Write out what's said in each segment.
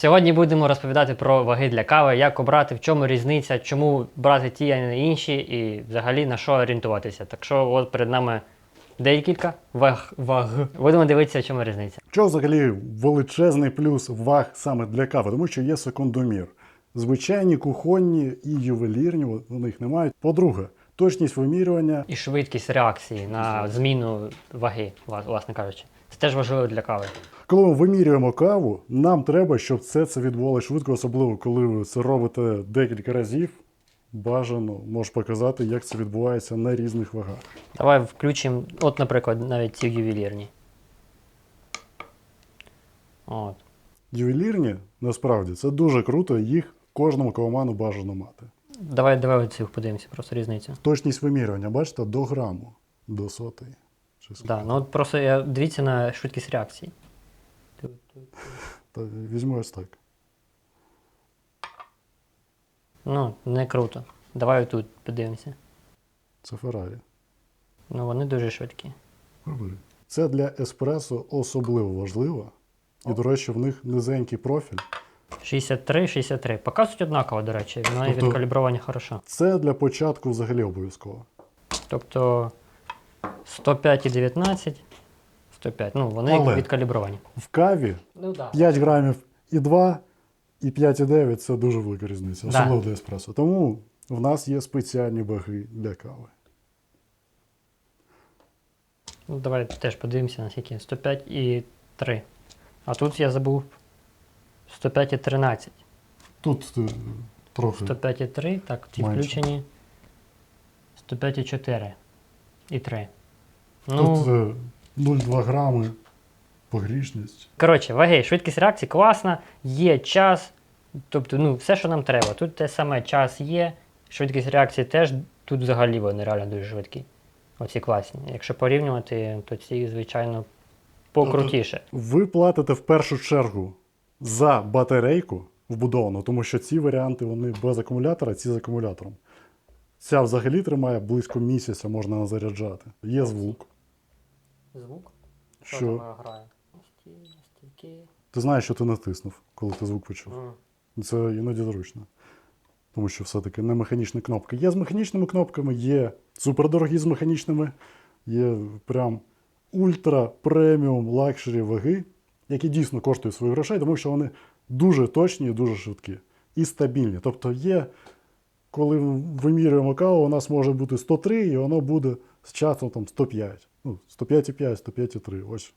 Сьогодні будемо розповідати про ваги для кави, як обрати, в чому різниця, чому брати ті, а не інші, і взагалі на що орієнтуватися. Так що от перед нами декілька ваг. ваг. Будемо дивитися, в чому різниця. Що взагалі величезний плюс ваг саме для кави, тому що є секундомір. Звичайні кухонні і ювелірні, вони їх не мають. По-друге, точність вимірювання. І швидкість реакції на зміну ваги, власне кажучи. Це теж важливо для кави. Коли ми вимірюємо каву, нам треба, щоб все це відбувалося швидко, особливо коли ви це робите декілька разів. Бажано можеш показати, як це відбувається на різних вагах. Давай включимо, от, наприклад, навіть ці ювелірні. От. Ювелірні, насправді, це дуже круто, їх кожному кавоману бажано мати. Давай, давай цих подивимося, просто різницю. Точність вимірювання, бачите, до граму, до сотої. Да, ну от просто я, дивіться на швидкість реакції. Візьму ось так. Ну, не круто. Давай тут подивимося. Це Феррарі. Ну, вони дуже швидкі. Це для еспресо особливо важливо. І, до речі, в них низенький профіль. 63, 63. Показують однаково, до речі, воно і Тобто- відкалібрування хорошо. Це для початку взагалі обов'язково. Тобто 105 і 19, 105. Ну, вони Але- відкалібровані. В каві Ну так. 5 грамів і 2, і 5,9 це дуже велика різниця, Да. особливо для еспресо. Тому в нас є спеціальні баги для кави. Ну, давай теж подивимося, наскільки 105 і 3. А тут я забув 105 і 13. Тут е, трохи 105 і 3, так, ці Менше. включені. 105 і 4. І 3. Ну, тут е, 0,2 грами погрішність. Коротше, ваги, швидкість реакції класна, є час. Тобто, ну, все, що нам треба. Тут те саме час є, швидкість реакції теж тут взагалі вони реально дуже швидкі. Оці класні. Якщо порівнювати, то ці, звичайно, покрутіше. Ви платите в першу чергу за батарейку вбудовану, тому що ці варіанти вони без акумулятора, ці з акумулятором. Ця взагалі тримає близько місяця, можна заряджати. Є звук. Звук? Що Що? вона грає? Ти знаєш, що ти натиснув, коли ти звук почув. Це іноді зручно. Тому що все-таки не механічні кнопки. Є з механічними кнопками, є супердорогі з механічними, є прям ультра преміум лакшері ваги, які дійсно коштують своїх грошей, тому що вони дуже точні і дуже швидкі і стабільні. Тобто є, коли вимірюємо каву, у нас може бути 103, і воно буде з часом там 105. Ну, 105,5, 105,3. Ось.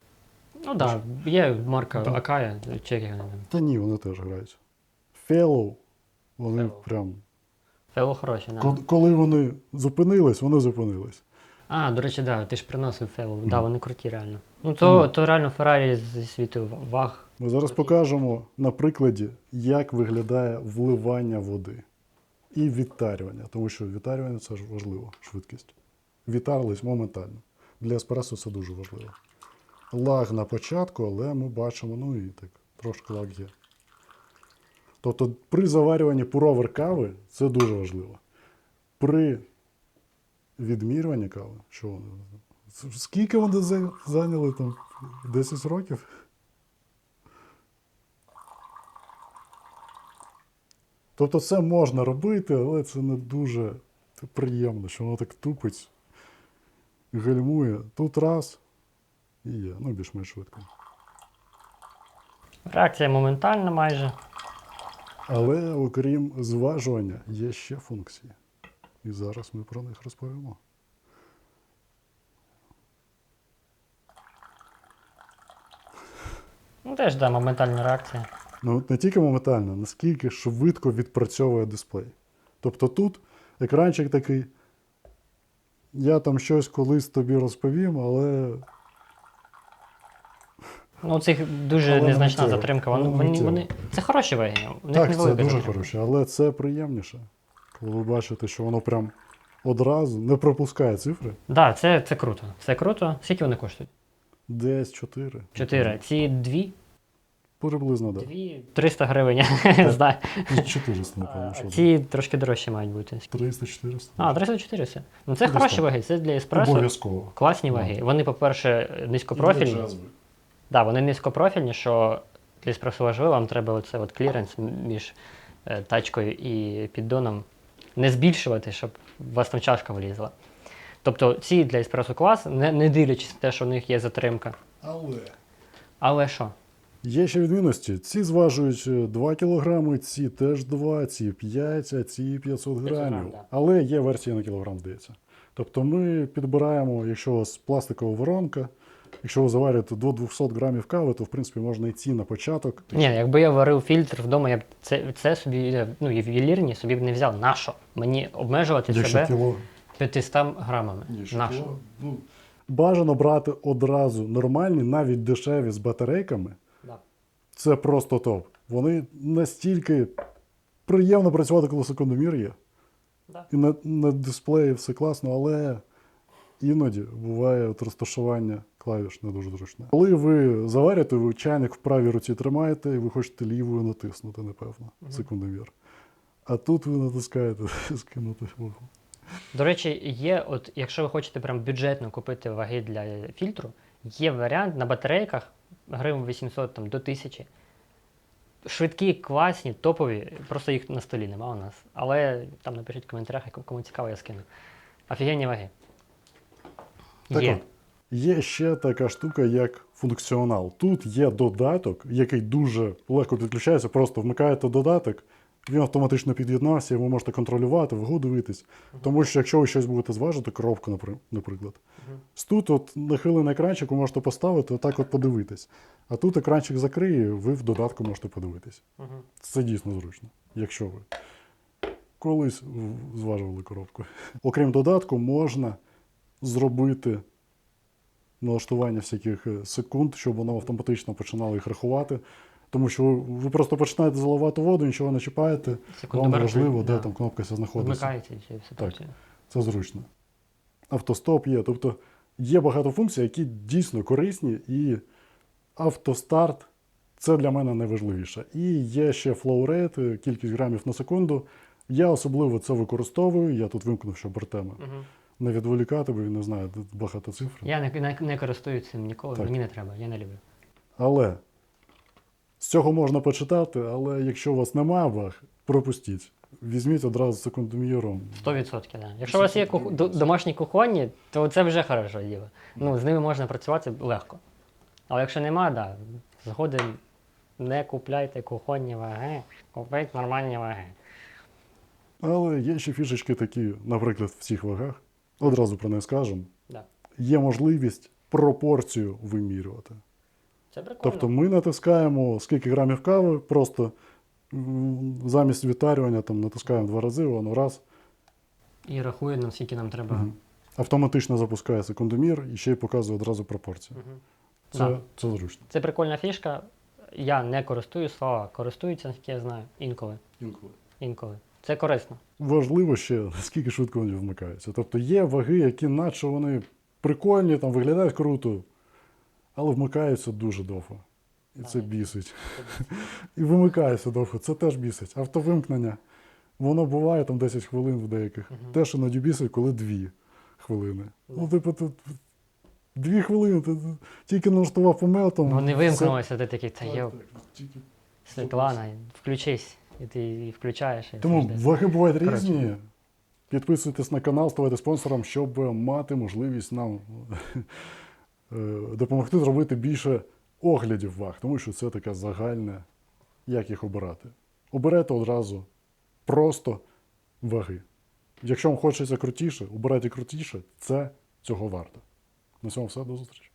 Ну так, да, є марка Да. Акая, як. Та ні, вони теж грають. Fellow, вони Fellow. прям. Фело хороші, да. Ко- Коли вони зупинились, вони зупинились. А, до речі, да, ти ж приносив Фело. Да, вони круті реально. Ну то, Ну. то реально Феррарі зі світу ваг. Ми зараз покажемо на прикладі, як виглядає вливання води і відтарювання, тому що відтарювання це ж важливо, швидкість. Відтарились моментально. Для еспресо це дуже важливо. Лаг на початку, але ми бачимо, ну і так, трошки лаг є. Тобто при заварюванні пуровер кави це дуже важливо. При відмірюванні кави, що вони? Скільки вони зайняли там? 10 років? Тобто це можна робити, але це не дуже приємно, що воно так тупить, гальмує. Тут раз і є, ну більш-менш швидко. Реакція моментальна майже. Але окрім зважування, є ще функції. І зараз ми про них розповімо. Ну теж да, моментальна реакція. Ну, не тільки моментально, наскільки швидко відпрацьовує дисплей. Тобто тут екранчик такий. Я там щось колись тобі розповім, але Ну, цих дуже Але незначна миттєво. затримка. Вони, вони, вони, це хороші ваги. У них так, це дуже затримка. хороше, але це приємніше. Коли ви бачите, що воно прям одразу не пропускає цифри. Да, це, це круто. Це круто. Скільки вони коштують? Десь 4. Чотири. Ці дві? Приблизно, так. Дві 300 гривень. Знаю. 400, А напевно, що. ці трошки дорожчі мають бути. 300-400. А, 304 все. Ну це Десь хороші ваги, це для еспресо. Обов'язково. Класні Ну. ваги. Вони, по-перше, низькопрофільні. джазу. Да, вони низькопрофільні, що для еспресо важливо, вам треба оце от кліренс між е, тачкою і піддоном не збільшувати, щоб у вас там чашка влізла. Тобто ці для еспресо клас, не, не дивлячись на те, що в них є затримка. Але Але що? Є ще відмінності. Ці зважують е, 2 кг, ці теж 2, ці 5, а ці 500 500 грамів. Але є версія на кілограм, здається. Тобто ми підбираємо, якщо у вас пластикова воронка, якщо ви заварюєте до 200 грамів кави, то в принципі можна ці на початок. Ні, якби я варив фільтр вдома, я б це, це собі, е, ну, ювелірні собі б не взяв. Нащо? Мені обмежувати Якщо себе кіло, 500 грамами. якщо Нащо? кіло, ну, бажано брати одразу нормальні, навіть дешеві з батарейками. Це просто топ. Вони настільки приємно працювати, коли секундомір є. Да. І на, на дисплеї все класно, але іноді буває от розташування клавіш не дуже зручне. Коли ви заварюєте, ви чайник в правій руці тримаєте, і ви хочете лівою натиснути, напевно, секундомір. А тут ви натискаєте скинути вагу. До речі, є, от, якщо ви хочете прям бюджетно купити ваги для фільтру, є варіант на батарейках гривень 800 там, до 1000. Швидкі, класні, топові, просто їх на столі нема у нас. Але там напишіть в коментарях, кому цікаво, я скину. Офігенні ваги. Так Є. от, є ще така штука, як функціонал. Тут є додаток, який дуже легко підключається, просто вмикаєте додаток, він автоматично під'єднався, і ви можете контролювати, вагу дивитись. Тому що якщо ви щось будете зважити, коробку, напри- наприклад, тут от нахилений екранчик ви можете поставити, отак от подивитись. А тут екранчик закриє, ви в додатку можете подивитись. Мгм. Це дійсно зручно, якщо ви колись зважували коробку. Окрім додатку, можна зробити налаштування всяких е, секунд, щоб воно автоматично починало їх рахувати. Тому що ви, просто починаєте заливати воду, нічого не чіпаєте. Вам важливо, да. де там кнопка ця знаходиться. Вмикається і все, Так. Це зручно. Автостоп є. Тобто є багато функцій, які дійсно корисні, і автостарт це для мене найважливіше. І є ще flow rate, кількість грамів на секунду. Я особливо це використовую. Я тут вимкнув, щоб Артема Мгм. не відволікати, бо він не знає багато цифр. Я не, не, не користуюсь цим ніколи, Так. мені не треба, я не люблю. Але з цього можна почитати, але якщо у вас немає ваг, пропустіть. Візьміть одразу секундоміром. 100%, да. Якщо у вас є кух... домашні кухонні, то це вже хороше діло. Ну, з ними можна працювати легко. Але якщо нема, да, згоден не купляйте кухонні ваги, купіть нормальні ваги. Але є ще фішечки такі, наприклад, в цих вагах. Одразу про неї скажемо. Да. Є можливість пропорцію вимірювати. Це прикольно. Тобто ми натискаємо скільки грамів кави, просто замість відтарювання там натискаємо два рази, воно раз. І рахує нам, скільки нам треба. Мгм. Автоматично запускає секундомір і ще й показує одразу пропорцію. Мгм. Це, Да. це зручно. Це прикольна фішка. Я не користуюсь, слава користуються, наскільки я знаю, інколи. Інколи. Це корисно. Важливо ще, наскільки швидко вони вмикаються. Тобто є ваги, які наче вони прикольні, там виглядають круто, але вмикаються дуже довго. І це бісить. І вимикається довго, це теж бісить. Автовимкнення, воно буває там 10 хвилин в деяких. Теж іноді бісить, коли 2 хвилини. Ну, типу, тут 2 хвилини, ти тільки налаштував помел, там. Вони все- вимкнулися, ти такий, та йо, Світлана, включись. І ти включаєш. Тому ваги бувають різні. Підписуйтесь на канал, ставайте спонсором, щоб мати можливість нам допомогти зробити більше оглядів ваг, тому що це таке загальне, як їх обирати. Оберете одразу просто ваги. Якщо вам хочеться крутіше, обирайте крутіше, це цього варто. На цьому все, до зустрічі.